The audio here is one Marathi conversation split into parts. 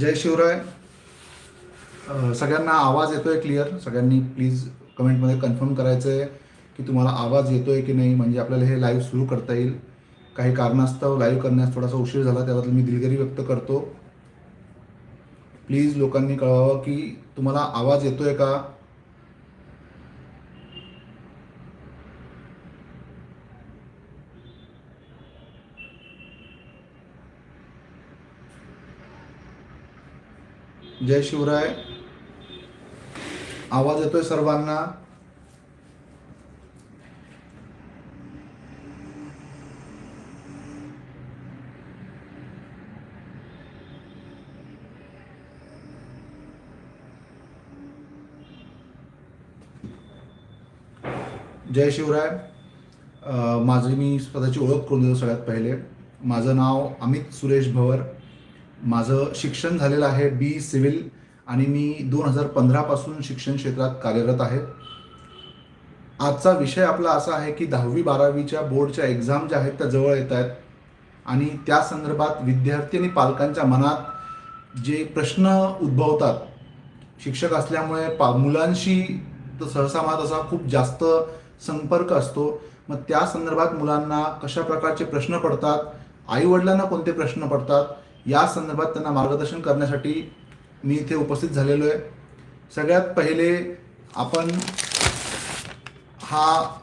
जय शिवराय. सगळ्यांना आवाज येतोय क्लिअर सगळ्यांनी प्लीज कमेंटमध्ये कन्फर्म करायचं आहे की तुम्हाला आवाज येतोय की नाही म्हणजे आपल्याला हे लाईव्ह सुरू करता येईल. काही कारणास्तव लाईव्ह करण्यास थोडासा उशीर झाला त्याबद्दल मी दिलगिरी व्यक्त करतो. प्लीज लोकांनी कळवावं की तुम्हाला आवाज येतोय का? जय शिवराय. आवाज येतोय सर्वांना? जय शिवराय. माझी मी स्वतःची ओळख करून देतो सगळ्यात पहिले. माझं नाव अमित सुरेश भवर. माझं शिक्षण झालेलं आहे बी सिव्हिल आणि मी दोन हजार पंधरापासून शिक्षण क्षेत्रात कार्यरत आहे. आजचा विषय आपला असा आहे की दहावी बारावीच्या बोर्डच्या एक्झाम ज्या आहेत त्या जवळ येत आहेत आणि त्या संदर्भात विद्यार्थी आणि पालकांच्या मनात जे प्रश्न उद्भवतात शिक्षक असल्यामुळे पा मुलांशी तर सहसा मात असा खूप जास्त संपर्क असतो. मग त्या संदर्भात मुलांना कशा प्रकारचे प्रश्न पडतात आईवडिलांना कोणते प्रश्न पडतात या संदर्भात त्यांना मार्गदर्शन करण्यासाठी मी इथे उपस्थित झालेलो आहे. सगळ्यात पहिले आपण हा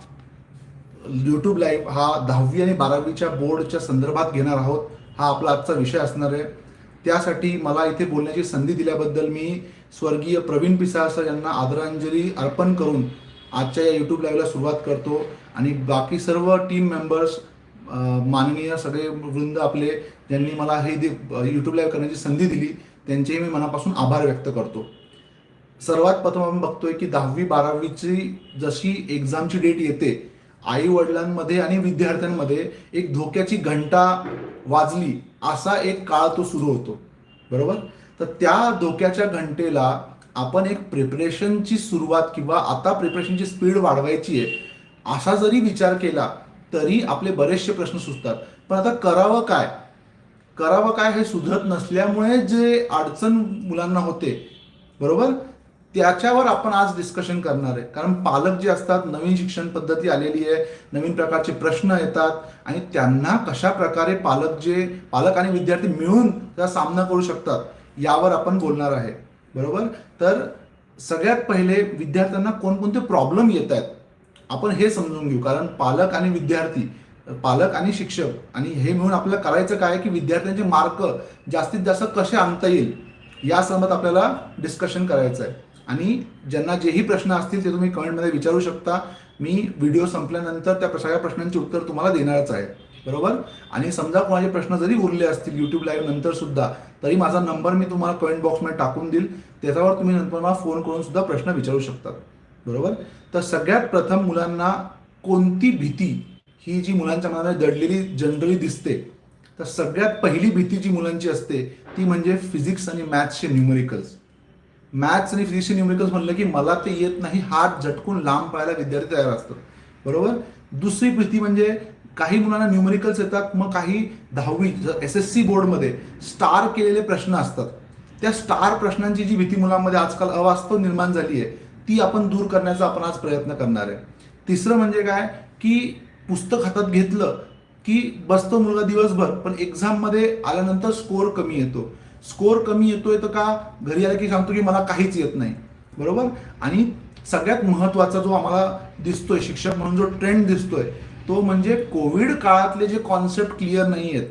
यूट्यूब लाईव्ह हा दहावी आणि बारावीच्या बोर्डच्या संदर्भात घेणार आहोत. हा आपला आजचा विषय असणार आहे. त्यासाठी मला इथे बोलण्याची संधी दिल्याबद्दल मी स्वर्गीय प्रवीण पिसाळसर यांना आदरांजली अर्पण करून आजच्या या यूट्यूब लाईव्हला सुरुवात करतो. आणि बाकी सर्व टीम मेंबर्स माननीय सगळे वृंद आपले ज्यांनी मला हे यूट्यूब लाईव्ह करण्याची संधी दिली त्यांचेही मी मनापासून आभार व्यक्त करतो. सर्वात प्रथम आपण बघतोय की दहावी बारावीची जशी एक्झामची डेट येते आई वडिलांमध्ये आणि विद्यार्थ्यांमध्ये एक धोक्याची घंटा वाजली असा एक काळ तो सुरू होतो. बरोबर? तर त्या धोक्याच्या घंटेला आपण एक प्रिपरेशनची सुरुवात किंवा आता प्रिपरेशनची स्पीड वाढवायची आहे असा जरी विचार केला तरी आपले बरेचसे प्रश्न सुचतात. पण आता करावं काय? करावं काय हे सुधरत नसल्यामुळे जे अडचण मुलांना होते बरोबर? त्याच्यावर आपण आज डिस्कशन करणार आहे. कारण पालक जे असतात नवीन शिक्षण पद्धती आलेली आहे नवीन प्रकारचे प्रश्न येतात आणि त्यांना कशा प्रकारे पालक जे पालक आणि विद्यार्थी मिळून त्याचा सामना करू शकतात यावर आपण बोलणार आहे. बरोबर? तर सगळ्यात पहिले विद्यार्थ्यांना कोणकोणते प्रॉब्लेम येत आहेत? आपण हे समजून घेऊ. कारण पालक आणि विद्यार्थी पालक आणि शिक्षक आणि हे मिळून आपल्याला करायचं काय की विद्यार्थ्यांचे मार्क जास्तीत जास्त कसे आणता येईल या आपल्याला डिस्कशन करायचं आहे आणि ज्यांना जेही प्रश्न असतील ते तुम्ही कमेंटमध्ये विचारू शकता. मी व्हिडिओ संपल्यानंतर त्या सगळ्या प्रश्नांची उत्तर तुम्हाला देणारच आहे. बरोबर? आणि समजा कोणाचे प्रश्न जरी उरले असतील युट्यूब लाईव्ह नंतर सुद्धा तरी माझा नंबर मी तुम्हाला कमेंट बॉक्समध्ये टाकून देईल. त्याच्यावर तुम्ही नंतर मला फोन करून सुद्धा प्रश्न विचारू शकतात बरोबर? तर सगळ्यात प्रथम मुलांना कोणती भीती ही जी मुलांच्या मनात दडलेली जनरली दिसते तर सगळ्यात पहिली भीती जी मुलांची असते ती म्हणजे फिजिक्स आणि मॅथ्सचे न्यूमेरिकल्स मॅथ्स आणि फिजिक्सचे न्यूमेरिकल्स म्हणलं की मला ते येत नाही हात झटकून लांब पाहायला विद्यार्थी तयार असतात. बरोबर? दुसरी भीती म्हणजे काही मुलांना न्यूमेरिकल्स येतात मग काही दहावी एस एस सी बोर्डमध्ये स्टार केलेले प्रश्न असतात. त्या स्टार प्रश्नांची जी भीती मुलांमध्ये आजकाल अवास्तव निर्माण झाली आहे ती आपण दूर करण्याचा आपण आज प्रयत्न करणार आहे. तिसरं म्हणजे काय? की पुस्तक हातात घेतलं की बसतो मुलगा दिवसभर पण एक्झाममध्ये आल्यानंतर स्कोअर कमी येतो. स्कोअर कमी येतोय तर का? घरी आलं की सांगतो की मला काहीच येत नाही. बरोबर? आणि सगळ्यात महत्त्वाचा जो आम्हाला दिसतोय शिक्षक म्हणून जो ट्रेंड दिसतोय तो म्हणजे कोविड काळातले जे कॉन्सेप्ट क्लिअर नाही आहेत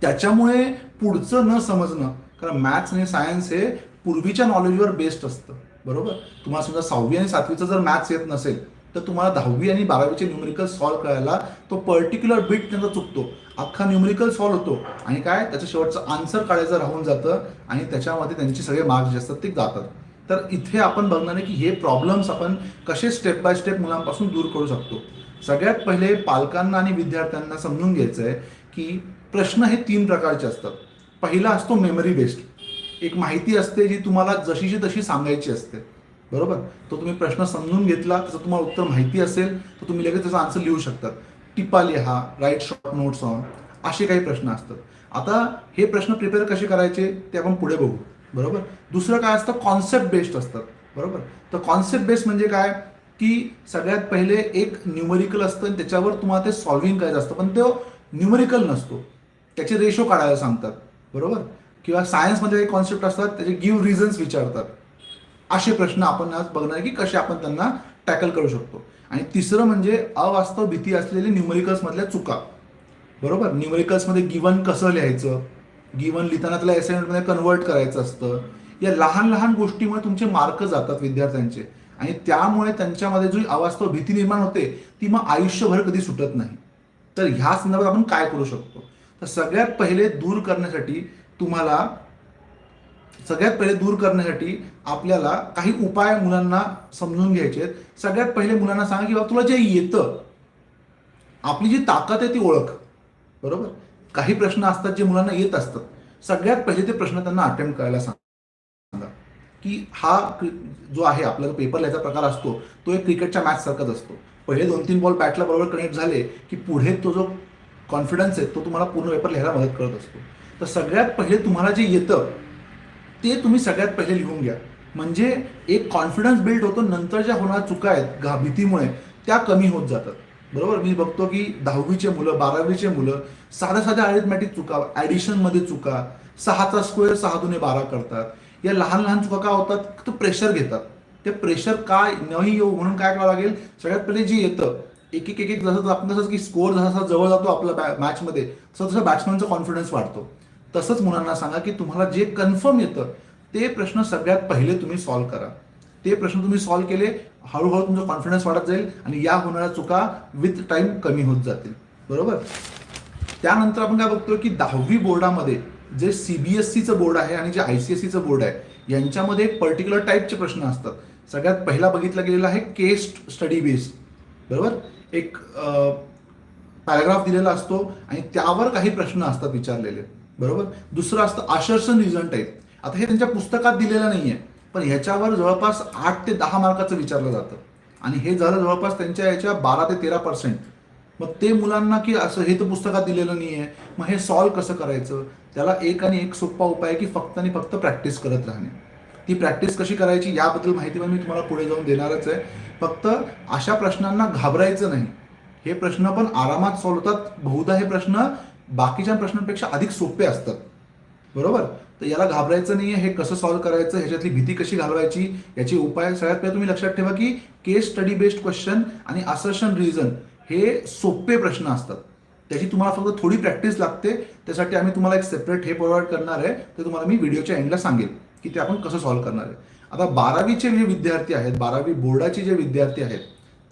त्याच्यामुळे पुढचं न समजणं. कारण मॅथ्स आणि सायन्स हे पूर्वीच्या नॉलेजवर बेस्ड असतं. बरोबर? तुम्हाला समजा सहावी आणि सातवीचं जर मॅथ्स येत नसेल तर तुम्हाला दहावी आणि बारावीचे न्यूमरिकल सॉल्व्ह करायला तो पर्टिक्युलर बिट त्यांचा चुकतो. अख्खा न्यूमरिकल सॉल्व्ह होतो. आणि काय? त्याचं शेवटचं आन्सर काढायचं राहून जातं आणि त्याच्यामध्ये त्यांचे सगळे मार्क्स जे असतात ते जातात. तर इथे आपण बघणार आहे की हे प्रॉब्लेम्स आपण कसे स्टेप बाय स्टेप मुलांपासून दूर करू शकतो. सगळ्यात पहिले पालकांना आणि विद्यार्थ्यांना समजून घ्यायचं आहे की प्रश्न हे तीन प्रकारचे असतात. पहिला असतो मेमरी बेस्ड एक माहिती असते जी तुम्हाला जशीची तशी सांगायची असते. बरोबर? तो तुम्ही प्रश्न समजून घेतला त्याचं तुम्हाला उत्तर माहिती असेल तर तुम्ही लगेच त्याचा आन्सर लिहू शकतात. टिपा लिहा राईट शॉर्ट नोट्स ऑन असे काही प्रश्न असतात. आता हे प्रश्न प्रिपेअर कसे करायचे ते आपण पुढे बघू. बरोबर? दुसरं काय असतं? कॉन्सेप्ट बेस्ड असतात. बरोबर? तर कॉन्सेप्ट बेस्ड म्हणजे काय? की सगळ्यात पहिले एक न्यूमरिकल असतं आणि त्याच्यावर तुम्हाला ते सॉल्व्हिंग करायचं असतं. पण तो न्यूमरिकल नसतो. त्याचे रेशो काढायला सांगतात. बरोबर? किंवा सायन्समध्ये काही कॉन्सेप्ट असतात त्याचे गिव्ह रिझन्स विचारतात. असे प्रश्न आपण आज बघणार की कसे आपण त्यांना टॅकल करू शकतो. आणि तिसरं म्हणजे अवास्तव भीती असलेले न्युमरिकल्समधल्या चुका. बरोबर? न्युमरिकल्समध्ये गिवन कसं लिहायचं? गिवन लिहिताना त्याला असाइनमेंटमध्ये मध्ये कन्वर्ट करायचं असतं. या लहान लहान गोष्टीमुळे तुमचे मार्क जातात विद्यार्थ्यांचे. आणि त्यामुळे त्यांच्यामध्ये जी अवास्तव भीती निर्माण होते ती मग आयुष्यभर कधी सुटत नाही. तर ह्या संदर्भात आपण काय करू शकतो? तर सगळ्यात पहिले दूर करण्यासाठी तुम्हाला सगळ्यात पहिले दूर करण्यासाठी आपल्याला काही उपाय मुलांना समजून घ्यायचे आहेत. सगळ्यात पहिले मुलांना सांगा की बाबा तुला जे येतं आपली जी ताकद आहे ती ओळख. बरोबर? काही प्रश्न असतात जे मुलांना येत असतात. सगळ्यात पहिले ते प्रश्न त्यांना अटेम्प्ट करायला सांगा. की हा जो आहे आपला पेपर लिहायचा प्रकार असतो तो एक क्रिकेटच्या मॅच सारखाच असतो. पहिले दोन तीन बॉल बॅटला बरोबर कनेक्ट झाले की पुढे तो जो कॉन्फिडन्स आहे तो तुम्हाला पूर्ण पेपर लिहायला मदत करत असतो. तर सगळ्यात पहिले तुम्हाला जे येतं ते तुम्ही सगळ्यात पहिले लिहून घ्या. म्हणजे एक कॉन्फिडन्स बिल्ड होतो नंतर ज्या होणाऱ्या चुका आहेत घा भीतीमुळे त्या कमी होत जातात. बरोबर? मी बघतो की दहावीचे मुलं बारावीचे मुलं साध्या साध्या अरिथमॅटिक चुका ॲडिशनमध्ये चुका सहाचा स्क्वेअर सहा दुने बारा करतात. या लहान लहान चुका का होतात? तो प्रेशर घेतात. ते प्रेशर काय नाही येऊ म्हणून काय करावं लागेल? सगळ्यात पहिले जे येतं एक एक एक एक जसं आपण जसं की स्कोअर जसा जसा जवळ जातो आपल्या मॅचमध्ये तसं तसं बॅट्समॅनचा कॉन्फिडन्स वाढतो. तसंच मुलांना सांगा की तुम्हाला जे कन्फर्म येतं ते प्रश्न सगळ्यात पहिले तुम्ही सॉल्व्ह करा. ते प्रश्न तुम्ही सॉल्व्ह केले हळूहळू तुमचा कॉन्फिडन्स वाढत जाईल आणि या होणाऱ्या चुका विथ टाईम कमी होत जातील. बरोबर? त्यानंतर आपण काय बघतोय की दहावी बोर्डामध्ये जे सीबीएसईचं बोर्ड आहे आणि जे आय सी एस सीचं बोर्ड आहे यांच्यामध्ये एक पर्टिक्युलर टाईपचे प्रश्न असतात. सगळ्यात पहिला बघितला गेलेला आहे केस स्टडी बेस बरोबर? एक पॅराग्राफ दिलेला असतो आणि त्यावर काही प्रश्न असतात विचारलेले. बरोबर? दुसरं असतं आशर्षण रिझल्ट आहे आता हे त्यांच्या पुस्तकात दिलेलं नाही आहे पण ह्याच्यावर जवळपास आठ ते दहा मार्काचं विचारलं जातं. आणि हे झालं जवळपास त्यांच्या याच्या बारा ते तेरा पर्सेंट मग ते मुलांना की असं हे तर पुस्तकात दिलेलं नाही आहे मग हे सॉल्व्ह कसं करायचं? त्याला एक आणि एक सोपा उपाय की फक्त आणि फक्त प्रॅक्टिस करत राहणे. ती प्रॅक्टिस कशी करायची याबद्दल माहिती पण मी तुम्हाला पुढे जाऊन देणारच आहे. फक्त अशा प्रश्नांना घाबरायचं नाही. हे प्रश्न पण आरामात सॉल्व होतात. बहुधा हे प्रश्न बाकीच्या प्रश्नांपेक्षा अधिक सोपे असतात बरोबर? तर याला घाबरायचं नाही आहे हे कसं सॉल्व्ह करायचं ह्याच्यातली भीती कशी घालवायची याचे उपाय सगळ्यात पहिले तुम्ही लक्षात ठेवा की केस स्टडी बेस्ड क्वेश्चन आणि असर्शन रिझन हे सोपे प्रश्न असतात. त्याची तुम्हाला फक्त थोडी प्रॅक्टिस लागते त्यासाठी आम्ही तुम्हाला एक सेपरेट हे प्रोव्हाइड करणार आहे ते तुम्हाला मी व्हिडिओच्या एंडला सांगेल की ते आपण कसं सॉल्व्ह करणार आहे. आता बारावीचे जे विद्यार्थी आहेत बारावी बोर्डाचे जे विद्यार्थी आहेत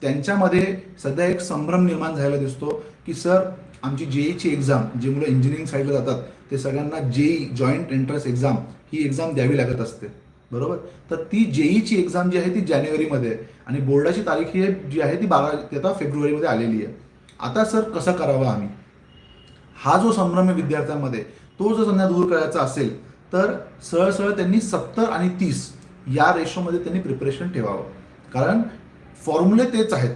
त्यांच्यामध्ये सध्या एक संभ्रम निर्माण झालेला दिसतो की सर आमची जेईची एक्झाम जे मुलं इंजिनिअरिंग साईडला जातात ते सगळ्यांना जेई जॉईंट एंट्रन्स एक्झाम ही एक्झाम द्यावी लागत असते. बरोबर? तर ती जेईची एक्झाम जी आहे ती जानेवारीमध्ये आहे. आणि बोर्डाची तारीख ही जी आहे ती बारा आता फेब्रुवारीमध्ये आलेली आहे. आता सर कसं करावं आम्ही? हा जो संभ्रम आहे विद्यार्थ्यांमध्ये तो जर त्यांना दूर करायचा असेल तर सरळ सरळ त्यांनी सत्तर आणि तीस या रेशोमध्ये त्यांनी प्रिपरेशन ठेवावं. कारण फॉर्म्युले तेच आहेत.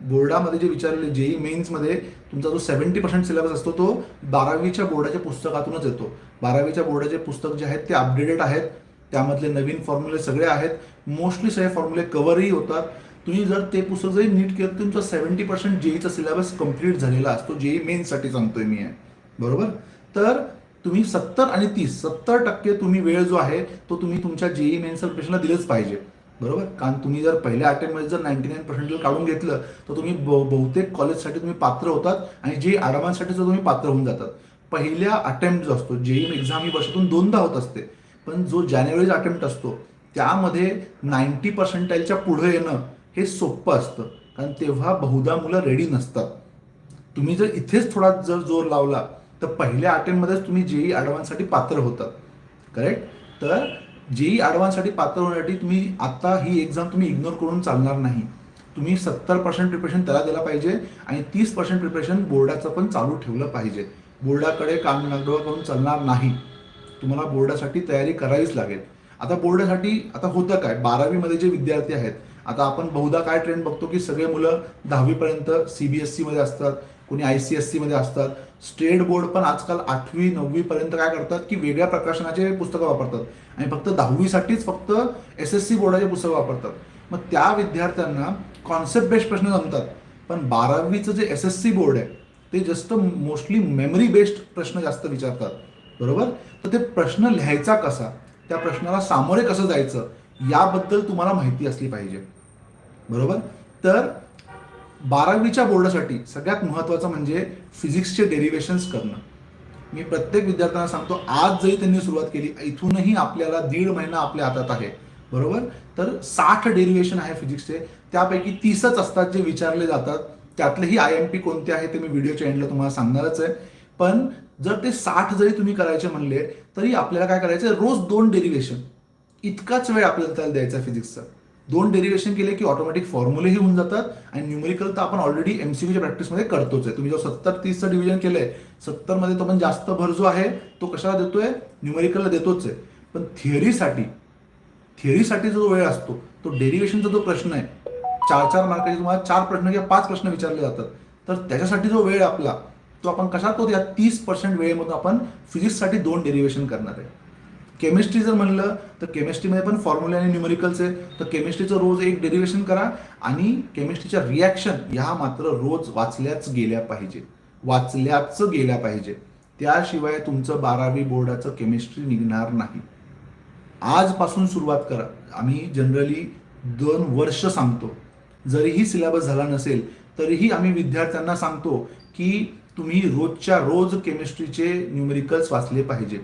बोर्डामध्ये जे विचारले जेई मेन्समध्ये तुमचा जो सेव्हन्टी पर्सेंट सिलेबस असतो तो बारावीच्या बोर्डाच्या पुस्तकातूनच येतो. बारावीच्या बोर्डाचे पुस्तक जे आहेत ते अपडेटेड आहेत. त्यामधले नवीन फॉर्म्युले सगळे आहेत. मोस्टली सगळे फॉर्म्युले कव्हरही होतात. तुम्ही जर ते पुस्तक जरी नीट केलं तर तुमचा सेव्हन्टी पर्सेंट जेईचा सिलेबस कंप्लीट झालेला असतो जेई मेन्ससाठी सांगतोय मी आहे बरोबर? तर तुम्ही सत्तर आणि तीस सत्तर टक्के तुम्ही वेळ जो आहे तो तुम्ही तुमच्या जेई मेन्स प्रिपरेशनला दिलंच पाहिजे. बरोबर? कारण तुम्ही जर पहिल्या अटेम्प्टमध्ये जर नाईन्टी नाईन पर्सेंटेज काढून घेतलं तर तुम्ही बहुतेक कॉलेजसाठी तुम्ही पात्र होतात आणि जे ॲडव्हान्ससाठी सुद्धा तुम्ही पात्र होऊन जातात. पहिल्या अटेम्प्ट जो असतो जेई एक्झाम ही वर्षातून दोनदा होत असते. पण जो जानेवारीचा अटेम्प्ट असतो त्यामध्ये नाईन्टी पर्सेंटाईलच्या पुढे येणं हे सोपं असतं. कारण तेव्हा बहुधा मुलं रेडी नसतात. तुम्ही जर इथेच थोडा जर जोर लावला तर पहिल्या अटेम्प्टमध्येच तुम्ही जेई ॲडव्हान्ससाठी पात्र होतात. करेक्ट तर जेई ॲडव्हान्ससाठी पात्र होण्यासाठी तुम्ही आता ही एक्झाम तुम्ही इग्नोर करून चालणार नाही. तुम्ही सत्तर पर्सेंट प्रिपरेशन त्याला दिला पाहिजे आणि तीस पर्सेंट प्रिपरेशन बोर्डाचं पण चालू ठेवलं पाहिजे. बोर्डाकडे काम नागडोळा करून चालणार नाही. तुम्हाला बोर्डासाठी तयारी करावीच लागेल. आता बोर्डासाठी आता होतं काय? बारावीमध्ये जे विद्यार्थी आहेत आता आपण बहुधा काय ट्रेंड बघतो की सगळे मुलं दहावीपर्यंत सी बी एस सीमध्ये असतात कुणी आय सी एस सीमध्ये असतात. स्टेट बोर्ड पण आजकाल आठवी नववी पर्यंत काय करतात की वेगळ्या प्रकाशनाचे पुस्तकं वापरतात. आणि फक्त दहावीसाठीच फक्त एस एस सी बोर्डाचे पुस्तकं वापरतात. मग त्या विद्यार्थ्यांना कॉन्सेप्ट बेस्ड प्रश्न जमतात. पण बारावीचं जे एस एस सी बोर्ड आहे ते जास्त मोस्टली मेमरी बेस्ड प्रश्न जास्त विचारतात. बरोबर? तर ते प्रश्न लिहायचा कसा त्या प्रश्नाला सामोरे कसं जायचं याबद्दल तुम्हाला माहिती असली पाहिजे. बरोबर? तर बारावीच्या बोर्डासाठी सगळ्यात महत्त्वाचं म्हणजे फिजिक्सचे डेरिवेशन्स करणं. मी प्रत्येक विद्यार्थ्यांना सांगतो आज जरी त्यांनी सुरुवात केली इथूनही आपल्याला दीड महिना आपल्या हातात आहे. बरोबर? तर साठ डेरिवेशन आहे फिजिक्सचे त्यापैकी तीसच असतात जे विचारले जातात. त्यातलेही आय एम पी कोणते आहे ते मी व्हिडिओच्या एंडला तुम्हाला सांगणारच आहे. पण जर ते साठ जरी तुम्ही करायचे म्हणले तरी आपल्याला काय करायचं रोज दोन डेरिवेशन इतकाच वेळ आपल्याला त्याला द्यायचा फिजिक्सचा दोन डेरिवेशन केले की ऑटोमॅटिक फॉर्म्युलेही होऊन जातात. आणि न्यूमेरिकल तर आपण ऑलरेडी एमसीक्यूच्या प्रॅक्टिसमध्ये करतोच आहे. तुम्ही जो सत्तर तीसचं डिव्हिजन केलंय सत्तरमध्ये तो पण जास्त भर जो आहे तो कशाला देतोय? न्यूमेरिकलला देतोच आहे. पण थिअरीसाठी थिअरीसाठी जो वेळ असतो तो डेरिवेशनचा जो प्रश्न आहे चार चार मार्काचे तुम्हाला चार प्रश्न किंवा पाच प्रश्न विचारले जातात. तर त्याच्यासाठी जो वेळ आपला तो आपण कशा तो या तीस पर्सेंट वेळेमधून आपण फिजिक्ससाठी दोन डेरिवेशन करणार आहे. केमिस्ट्री जर म्हणलं तर केमिस्ट्रीमध्ये पण फॉर्म्युले आणि न्यूमेरिकल्स आहे. तर केमिस्ट्रीचं रोज एक डेरिवेशन करा आणि केमिस्ट्रीच्या रिॲक्शन ह्या मात्र रोज वाचल्याच गेल्या पाहिजे. वाचल्याच गेल्या पाहिजे. त्याशिवाय तुमचं बारावी बोर्डाचं केमिस्ट्री निघणार नाही. आजपासून सुरुवात करा. आम्ही जनरली दोन वर्ष सांगतो. जरीही सिलेबस झाला नसेल तरीही आम्ही विद्यार्थ्यांना सांगतो की तुम्ही रोजच्या रोज केमिस्ट्रीचे न्यूमेरिकल्स वाचले पाहिजे.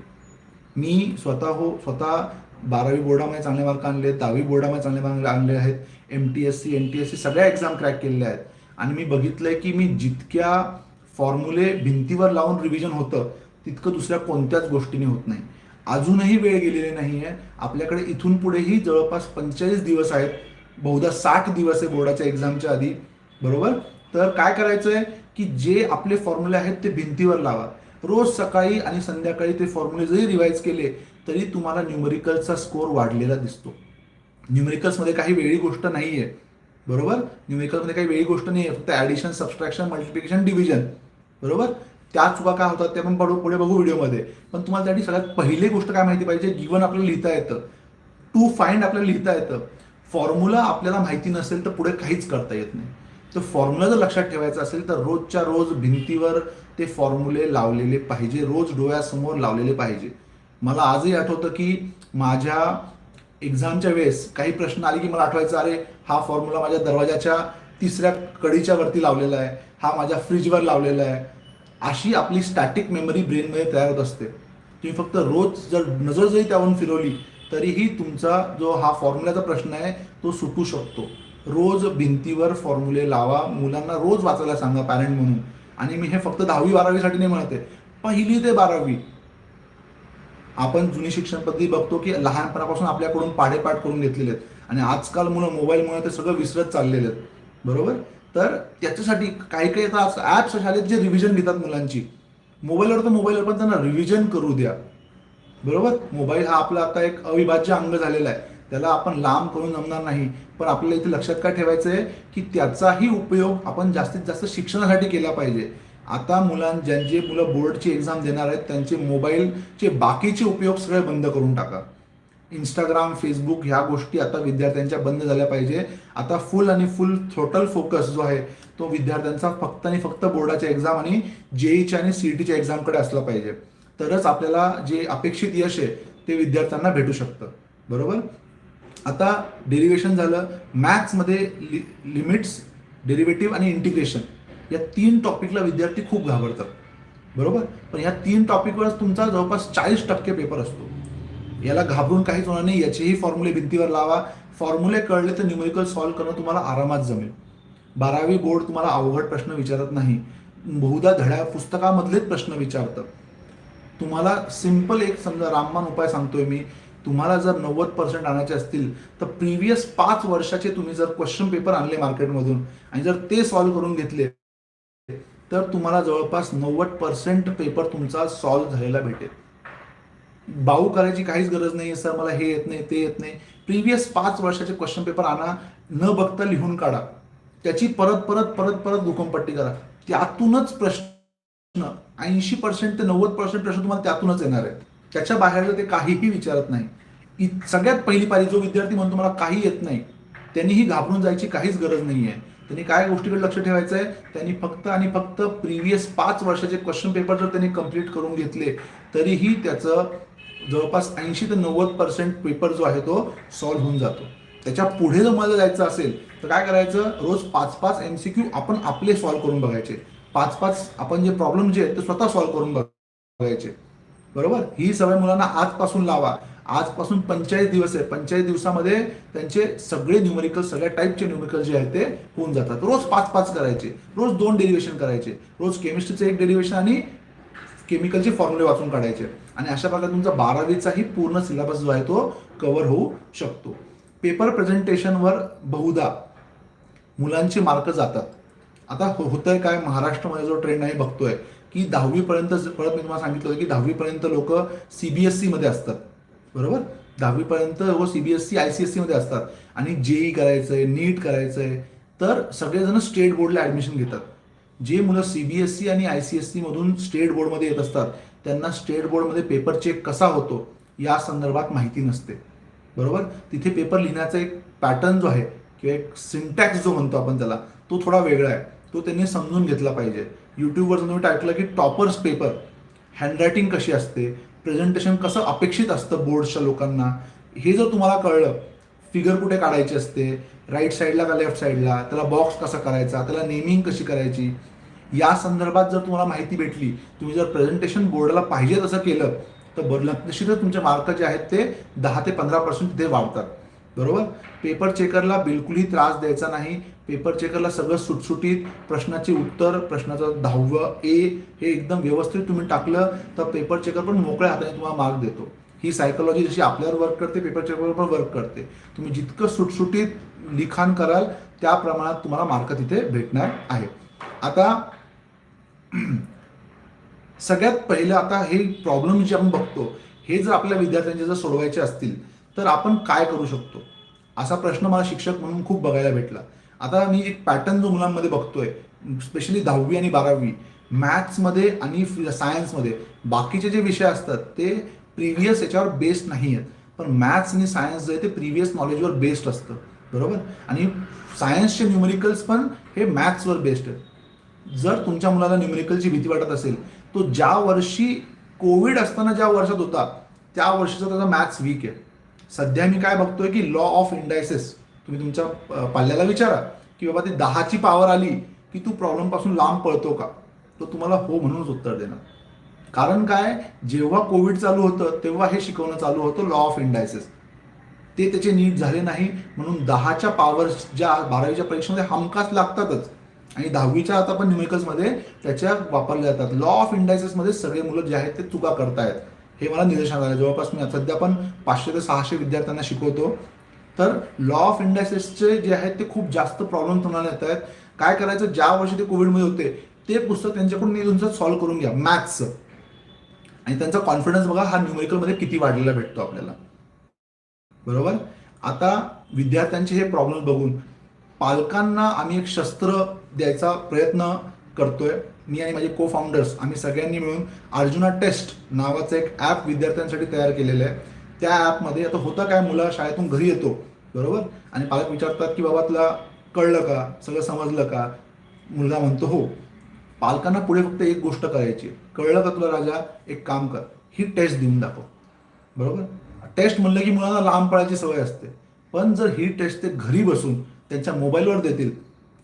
मी स्वतः हो स्वतः बारावी बोर्डामध्ये चांगले मार्क आणले दहावी बोर्डामध्ये चांगले मार्क आणले आहेत M T S C N T S C सगळ्या एक्झाम क्रॅक केलेल्या आहेत. आणि मी बघितलंय की मी जितक्या फॉर्म्युले भिंतीवर लावून रिव्हिजन होतं तितकं दुसऱ्या कोणत्याच गोष्टीने होत नाही. अजूनही वेळ गेलेली नाही आहे आपल्याकडे इथून पुढेही जवळपास पंचेचाळीस दिवस आहेत. बहुधा साठ दिवस आहे बोर्डाच्या एक्झामच्या आधी. बरोबर? तर काय करायचं आहे की जे आपले फॉर्म्युले आहेत ते भिंतीवर लावा. रोज सकाळी आणि संध्याकाळी ते फॉर्म्युले जरी रिवाईज केले तरी तुम्हाला न्युमेरिकलचा स्कोअर वाढलेला दिसतो. न्युमेरिकल्समध्ये काही वेगळी गोष्ट नाही आहे बरोबर न्यूमेरिकलमध्ये काही वेगळी गोष्ट नाही आहे फक्त ॲडिशन सबस्ट्रॅक्शन मल्टिप्लिकेशन डिव्हिजन बरोबर? त्या चुका काय होतात ते आपण पडू पुढे बघू व्हिडिओमध्ये पण तुम्हाला त्यासाठी सगळ्यात पहिली गोष्ट काय माहिती पाहिजे? गिवन आपल्याला लिहिता येतं. टू फाइंड आपल्याला लिहिता येतं. फॉर्म्युला आपल्याला माहिती नसेल तर पुढे काहीच करता येत नाही. तर फॉर्म्युला जर लक्षात ठेवायचा असेल तर रोजच्या रोज भिंतीवर ते फॉर्म्युले लावलेले पाहिजे रोज डोळ्यासमोर लावलेले पाहिजे. मला आजही आठवतं की माझ्या एक्झामच्या वेळेस काही प्रश्न आले की मला आठवायचं अरे हा फॉर्म्युला माझ्या दरवाजाच्या तिसऱ्या कडीच्या वरती लावलेला आहे. हा माझ्या फ्रीजवर लावलेला आहे. अशी आपली स्टॅटिक मेमरी ब्रेनमध्ये तयार होत असते. तुम्ही फक्त रोज जर नजर जरी त्यावरून फिरवली तरीही तुमचा जो हा फॉर्म्युल्याचा प्रश्न आहे तो सुटू शकतो. रोज भिंतीवर फॉर्म्युले लावा. मुलांना रोज वाचायला सांगा पॅरेंट म्हणून. आणि मी हे फक्त दहावी बारावीसाठी नाही म्हणत आहे. पहिली ते बारावी. आपण जुनी शिक्षण पद्धती बघतो की लहानपणापासून आपल्याकडून पाडेपाठ करून घेतलेले आहेत. आणि आजकाल मुलं मोबाईलमुळे ते सगळं विसरत चाललेले आहेत. बरोबर? तर त्याच्यासाठी काही काही आता ॲप्स असे आलेत जे रिव्हिजन घेतात मुलांची. मोबाईलवर तर मोबाईलवर पण त्यांना रिव्हिजन करू द्या. बरोबर? मोबाईल हा आपला आता एक अविभाज्य अंग झालेला आहे. त्याला आपण लांब करून जमणार नाही. पण आपल्याला इथे लक्षात काय ठेवायचं आहे की त्याचाही उपयोग आपण जास्तीत जास्त शिक्षणासाठी केला पाहिजे. आता मुलां ज्यांचे मुलं बोर्डची एक्झाम देणार आहेत त्यांचे मोबाईलचे बाकीचे उपयोग सगळे बंद करून टाका. इंस्टाग्राम फेसबुक ह्या गोष्टी आता विद्यार्थ्यांच्या बंद झाल्या पाहिजे. आता फुल आणि फुल टोटल फोकस जो आहे तो विद्यार्थ्यांचा फक्त आणि फक्त बोर्डाच्या एक्झाम आणि जेईच्या आणि सीईटीच्या एक्झामकडे असला पाहिजे. तरच आपल्याला जे अपेक्षित यश आहे ते विद्यार्थ्यांना भेटू शकतं. बरोबर? आता डेरिवेशन झालं मॅथ्समध्ये लि लिमिट्स डेरिव्हेटिव्ह आणि इंटिग्रेशन या तीन टॉपिकला विद्यार्थी खूप घाबरतात. बरोबर? पण या तीन टॉपिकवर तुमचा जवळपास चाळीस टक्के पेपर असतो. याला घाबरून काहीच होणार नाही याचेही फॉर्म्युले भिंतीवर लावा. फॉर्म्युले कळले तर न्यूमेरिकल सॉल्व्ह करणं तुम्हाला आरामात जमेल. बारावी बोर्ड तुम्हाला अवघड प्रश्न विचारत नाही. बहुधा धड्या पुस्तकामधलेच प्रश्न विचारतं तुम्हाला सिंपल एक समजा राममान उपाय सांगतोय मी. तुम्हाला जर नव्वद पर्सेंट आणायचे असतील तर प्रिव्हियस पाच वर्षाचे तुम्ही जर क्वेश्चन पेपर आणले मार्केटमधून आणि जर ते सॉल्व्ह करून घेतले तर तुम्हाला जवळपास नव्वद पर्सेंट पेपर तुमचा सॉल्व्ह झालेला भेटेल. बाऊ करायची काहीच गरज नाही सर मला हे येत नाही ते येत नाही. प्रिव्हियस पाच वर्षाचे क्वेश्चन पेपर आणा न बघता लिहून काढा. त्याची परत परत परत परत दुखमपट्टी करा. त्यातूनच प्रश्न ऐंशी पर्सेंट ते नव्वद पर्सेंट प्रश्न तुम्हाला त्यातूनच येणार आहेत. त्याच्या बाहेर ते काहीही विचारत नाही. सगळ्यात पहिली पारी जो विद्यार्थी म्हणतो मला काही येत नाही त्यांनीही घाबरून जायची काहीच गरज नाही आहे त्यांनी काय गोष्टीकडे लक्ष ठेवायचं आहे त्यांनी फक्त आणि फक्त प्रिव्हियस पाच वर्षाचे क्वेश्चन पेपर जर त्यांनी कंप्लीट करून घेतले तरीही त्याचं जवळपास ऐंशी ते नव्वद पर्सेंट पेपर जो आहे तो सॉल्व्ह होऊन जातो. त्याच्या पुढे जर मला जायचं असेल तर काय करायचं? रोज पाच पाच एम सी क्यू आपण आपले सॉल्व्ह करून बघायचे. पाच पाच आपण जे प्रॉब्लेम जे आहेत ते स्वतः सॉल्व्ह करून बघायचे. बरोबर? ही सवय मुलांना आजपासून लावा. आजपासून पंचाळीस दिवस आहे. पंचाळीस दिवसामध्ये त्यांचे सगळे न्यूमेरिकल सगळ्या टाईपचे न्यूमरिकल जे आहेत ते होऊन जातात. रोज पाच पाच करायचे. रोज दोन डेरिव्हेशन करायचे. रोज केमिस्ट्रीचे एक डेरिव्हेशन आणि केमिकलचे फॉर्म्युले वाचून काढायचे. आणि अशा प्रकारे तुमचा बारावीचाही पूर्ण सिलेबस जो आहे तो कव्हर होऊ शकतो. पेपर प्रेझेंटेशनवर बहुधा मुलांचे मार्क जातात. आता होतंय काय? महाराष्ट्रामध्ये जो ट्रेंड आहे बघतोय. की दहावीपर्यंत परत मी तुम्हाला सांगितलं होतं की दहावीपर्यंत लोक सीबीएसई मध्ये असतात. बरोबर? दहावीपर्यंत व सीबीएसई आय सी एस सीमध्ये असतात. आणि जेई आहे नीट करायचं आहे तर सगळेजण स्टेट बोर्डला ॲडमिशन घेतात. जे मुलं सीबीएसई आणि आय सी एस सीमधून स्टेट बोर्डमध्ये येत असतात त्यांना स्टेट बोर्डमध्ये पेपर चेक कसा होतो या संदर्भात माहिती नसते. बरोबर? तिथे पेपर लिहिण्याचा एक पॅटर्न जो आहे किंवा एक सिंटॅक्स जो म्हणतो आपण त्याला तो थोडा वेगळा आहे. तो त्यांनी समजून घेतला पाहिजे. यूट्यूबवर तुम्ही टाकलं की टॉपर्स पेपर हँडरायटिंग कशी असते प्रेझेंटेशन कसं अपेक्षित असतं बोर्डच्या लोकांना हे जर तुम्हाला कळलं फिगर कुठे काढायची असते राईट साईडला का लेफ्ट साईडला त्याला बॉक्स कसा करायचा त्याला नेमिंग कशी करायची या संदर्भात जर तुम्हाला माहिती भेटली तुम्ही जर प्रेझेंटेशन बोर्डाला पाहिजे तसं केलं तर बर निश्चितच तुमचे मार्क जे आहेत ते दहा ते पंधरा पर्सेंट तिथे वाढतात. बरोबर? पेपर चेकरला बिलकुलही त्रास द्यायचा नाही. पेपर चेकरला सगळं सुटसुटीत प्रश्नाचे उत्तर प्रश्नाचं दहावं ए हे एकदम व्यवस्थित तुम्ही टाकलं तर पेपर चेकर पण मोकळ्या हाताने तुम्हाला मार्क देतो. ही सायकोलॉजी जशी आपल्यावर वर्क करते पेपर चेकरवर पण वर्क करते. तुम्ही जितकं सुटसुटीत लिखाण कराल त्या प्रमाणात तुम्हाला मार्क तिथे भेटणार आहे आता सगळ्यात पहिलं आता हे प्रॉब्लेम जे आपण बघतो हे जर आपल्या विद्यार्थ्यांचे जर सोडवायचे असतील तर आपण काय करू शकतो? असा प्रश्न मला शिक्षक म्हणून खूप बघायला भेटला. आता मी एक पॅटर्न जो मुलांमध्ये बघतोय स्पेशली दहावी आणि बारावी मॅथ्समध्ये आणि सायन्समध्ये बाकीचे जे विषय असतात ते प्रिव्हियस याच्यावर बेस्ड नाही आहेत पण मॅथ्स आणि सायन्स जे आहे ते प्रिव्हियस नॉलेजवर बेस्ड असतं. बरोबर? आणि सायन्सचे न्यूमरिकल्स पण हे मॅथ्सवर बेस्ड आहेत. जर तुमच्या मुलाला न्यूमेरिकलची भीती वाटत असेल तो ज्या वर्षी कोविड असताना ज्या वर्षात होता त्या वर्षीचा त्याचा मॅथ्स वीक आहे. सध्या मी काय बघतोय की लॉ ऑफ इंडायसेस तुम्ही तुमच्या पाल्याला विचारा की बाबा ती दहाची पॉवर आली की तू प्रॉब्लेमपासून लांब पळतो का? तो तुम्हाला हो म्हणूनच उत्तर देणार. कारण काय? जेव्हा कोविड चालू होतं तेव्हा हे शिकवणं चालू होतं लॉ ऑफ इंडायसेस ते त्याचे नीट झाले नाही म्हणून दहाच्या पॉवर ज्या बारावीच्या परीक्षेमध्ये हमखास लागतातच आणि दहावीच्या आता पण न्यूमेकल्समध्ये त्याच्या वापरल्या जातात. लॉ ऑफ इंडायसेसमध्ये सगळे मुलं जे आहेत ते चुका करतायत. हे मला निदर्शनात आलं जवळपास मी सध्या पण पाचशे ते सहाशे विद्यार्थ्यांना शिकवतो. तर लॉ ऑफ इंडायसेसचे जे आहेत ते खूप जास्त प्रॉब्लेम तुम्हाला येत आहेत. काय करायचं? ज्या वर्षी ते कोविडमध्ये होते ते पुस्तक त्यांच्याकडून तुमचं सॉल्व्ह करून घ्या. मॅथ्सचं आणि त्यांचा कॉन्फिडन्स बघा हा न्यूमेरिकलमध्ये किती वाढलेला भेटतो आपल्याला. बरोबर? आता विद्यार्थ्यांचे हे प्रॉब्लेम बघून पालकांना आम्ही एक शस्त्र द्यायचा प्रयत्न करतोय. मी आणि माझे को फाउंडर्स आम्ही सगळ्यांनी मिळून अर्जुना टेस्ट नावाचं एक ॲप विद्यार्थ्यांसाठी तयार केलेलं आहे. त्या ॲपमध्ये आता होतं काय मुलं शाळेतून घरी येतो बरोबर? आणि पालक विचारतात की बाबा तुला कळलं का? सगळं समजलं का? मुलगा म्हणतो हो. पालकांना पुढे फक्त एक गोष्ट करायची कळलं का तुला राजा? एक काम कर. ही टेस्ट देऊन दाखव. बरोबर? टेस्ट म्हणलं की मुलांना लांब पळायची सवय असते. पण जर ही टेस्ट ते घरी बसून त्यांच्या मोबाईलवर देतील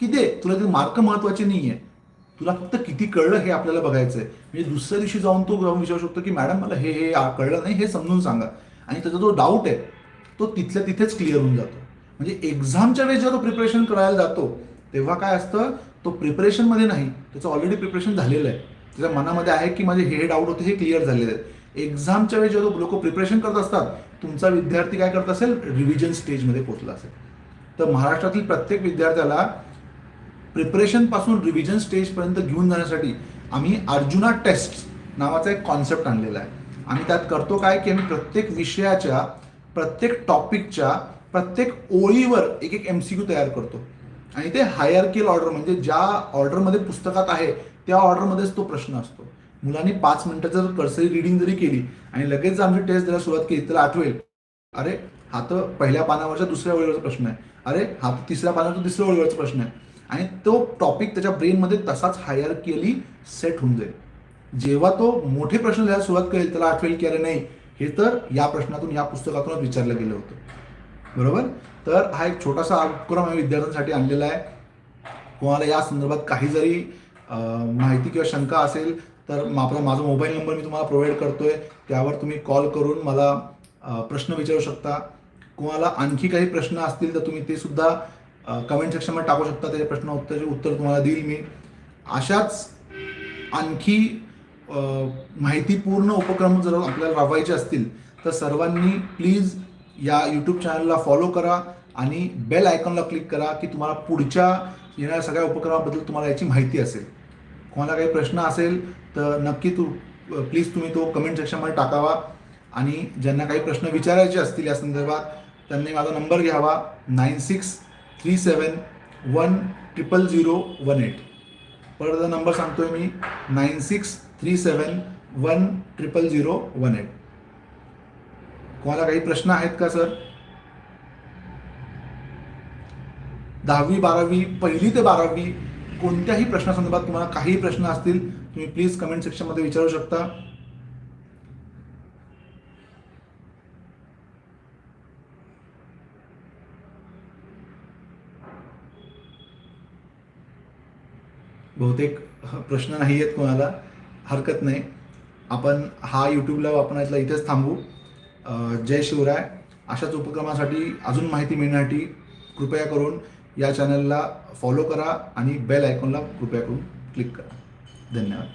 की दे तुला ते मार्क महत्त्वाचे नाही आहे तुला फक्त किती कळलं हे आपल्याला बघायचं आहे म्हणजे दुसऱ्या दिवशी जाऊन तो जाऊन विचारू शकतो की मॅडम मला हे हे कळलं नाही हे समजून सांगा. आणि त्याचा जो डाऊट आहे तो तिथल्या तिथेच क्लिअर होऊन जातो. म्हणजे एक्झामच्या वेळेस जेव्हा तो प्रिपरेशन करायला जातो तेव्हा काय असतं? तो प्रिपरेशनमध्ये नाही त्याचं ऑलरेडी प्रिपरेशन झालेलं आहे. त्याच्या मनामध्ये आहे की माझे हे डाऊट होते हे क्लिअर झालेले आहेत. एक्झामच्या वेळेस जेव्हा लोक प्रिपरेशन करत असतात तुमचा विद्यार्थी काय करत असेल? रिव्हिजन स्टेजमध्ये पोचला असेल. तर महाराष्ट्रातील प्रत्येक विद्यार्थ्याला प्रिपरेशनपासून रिव्हिजन स्टेजपर्यंत घेऊन जाण्यासाठी आम्ही अर्जुना टेस्ट नावाचा एक कॉन्सेप्ट आणलेला आहे. आम्ही त्यात करतो काय की आम्ही प्रत्येक विषयाच्या प्रत्येक टॉपिकच्या प्रत्येक ओळीवर एक एक एम सी क्यू तयार करतो. आणि ते हायरकिल ऑर्डर म्हणजे ज्या ऑर्डरमध्ये पुस्तकात आहे त्या ऑर्डरमध्येच तो प्रश्न असतो. मुलांनी पाच मिनिटं जर कर्सरी रिडिंग जरी केली आणि लगेच जर आमची टेस्ट द्यायला सुरुवात केली तर आठवेल अरे हा तर पहिल्या पानावरच्या दुसऱ्या ओळीवरचा प्रश्न आहे. अरे हा तिसऱ्या पानावरचा तिसऱ्या ओळीवरचा प्रश्न आहे. आणि तो टॉपिक त्याच्या ब्रेनमध्ये तसाच हायर केली सेट होऊन जाईल. जेव्हा तो मोठे प्रश्न लिहायला सुरुवात करेल त्याला आठवेल की अरे नाही हे तर या प्रश्नातून या पुस्तकातूनच विचारलं गेलं होतं. बरोबर? तर हा एक छोटासा उपक्रम आम्ही विद्यार्थ्यांसाठी आणलेला आहे. कोणाला या संदर्भात काही जरी माहिती किंवा शंका असेल तर आपला माझा मोबाईल नंबर मी तुम्हाला प्रोव्हाइड करतोय. त्यावर तुम्ही कॉल करून मला प्रश्न विचारू शकता. कोणाला आणखी काही प्रश्न असतील तर तुम्ही ते सुद्धा कमेंट सेक्शनमध्ये टाकू शकता. त्याचे प्रश्न उत्तरचे उत्तर तुम्हाला देईल मी. अशाच आणखी माहितीपूर्ण उपक्रम जर आपल्याला राबवायचे असतील तर सर्वांनी प्लीज या यूट्यूब चॅनलला फॉलो करा आणि बेल आयकॉनला क्लिक करा की तुम्हाला पुढच्या येणाऱ्या सगळ्या उपक्रमाबद्दल तुम्हाला याची माहिती असेल. कोणाला काही प्रश्न असेल तर नक्की तू प्लीज तुम्ही तो कमेंट सेक्शनमध्ये टाकावा आणि ज्यांना काही प्रश्न विचारायचे असतील या संदर्भात त्यांनी माझा नंबर घ्यावा. Nine six three seven one triple zero one eight परत नंबर सांगतोय मी nine six three seven one triple zero one eight कोणाला काही प्रश्न आहेत का सर दहावी बारावी पहिली ते बारावी कोणत्याही प्रश्नासंदर्भात तुम्हाला काही प्रश्न असतील तुम्ही प्लीज कमेंट सेक्शनमध्ये विचारू शकता. बहुतेक प्रश्न नाही आहेत कोणाला. हरकत नाही. आपण हा यूट्यूबला वापरण्यातला इथेच थांबू. जय शिवराय. अशाच उपक्रमासाठी अजून माहिती मिळण्यासाठी कृपया करून या चॅनलला फॉलो करा आणि बेल आयकॉनला कृपया करून क्लिक करा. धन्यवाद.